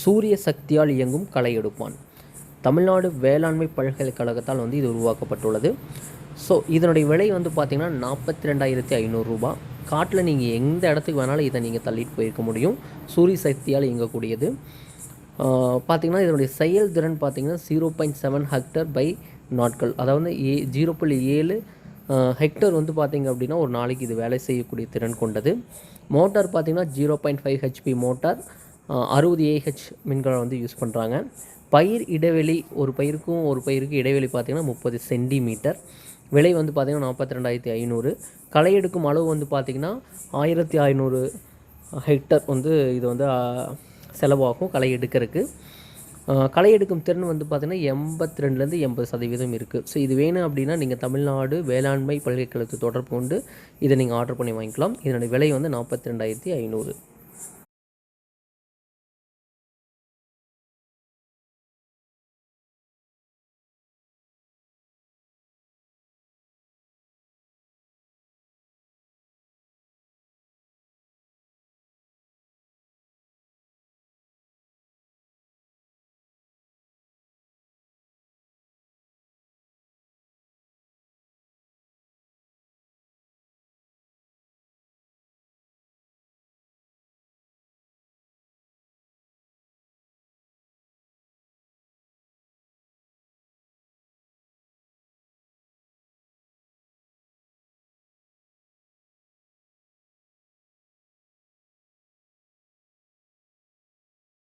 சூரிய சக்தியால் இயங்கும் களை எடுப்பான். தமிழ்நாடு வேளாண்மை பல்கலைக்கழகத்தால் வந்து இது உருவாக்கப்பட்டுள்ளது. ஸோ இதனுடைய விலை வந்து பார்த்திங்கன்னா நாற்பத்தி ரெண்டாயிரத்தி ஐநூறுரூபா காட்டில் நீங்கள் எந்த இடத்துக்கு வேணாலும் இதை நீங்கள் தள்ளிட்டு போயிருக்க முடியும். சூரிய சக்தியால் இயங்கக்கூடியது. பார்த்திங்கன்னா இதனுடைய செயல்திறன் பார்த்திங்கன்னா zero point seven hectare by நாட்கள். அதாவது ஏ ஜீரோ புள்ளி ஏழு ஹெக்டர் வந்து பார்த்திங்க அப்படின்னா ஒரு நாளைக்கு இது வேலை செய்யக்கூடிய திறன் கொண்டது. மோட்டார் பார்த்திங்கன்னா zero point five HP motor. அறுபது ஏஹெச் மின்கலம் வந்து யூஸ் பண்ணுறாங்க பயிர் இடைவெளி ஒரு பயிருக்கும் ஒரு பயிருக்கு இடைவெளி பார்த்திங்கன்னா முப்பது சென்டிமீட்டர். விலை வந்து பார்த்திங்கன்னா நாற்பத்தி ரெண்டாயிரத்தி ஐநூறு. களை எடுக்கும் அளவு வந்து பார்த்திங்கன்னா ஆயிரத்தி ஐநூறு ஹெக்டர் வந்து இது வந்து செலவாகும் களை எடுக்கிறதுக்கு களை எடுக்கும் திறன் வந்து பார்த்திங்கன்னா எண்பத்தி ரெண்டுலேருந்து எண்பது சதவீதம் இருக்குது ஸோ இது வேணும் அப்படின்னா நீங்கள் தமிழ்நாடு வேளாண்மை பல்கலைக்கழகத்தை தொடர்பு கொண்டு இதை நீங்கள் ஆர்டர் பண்ணி வாங்கிக்கலாம். இதனுடைய விலை வந்து நாற்பத்தி ரெண்டாயிரத்தி ஐநூறு.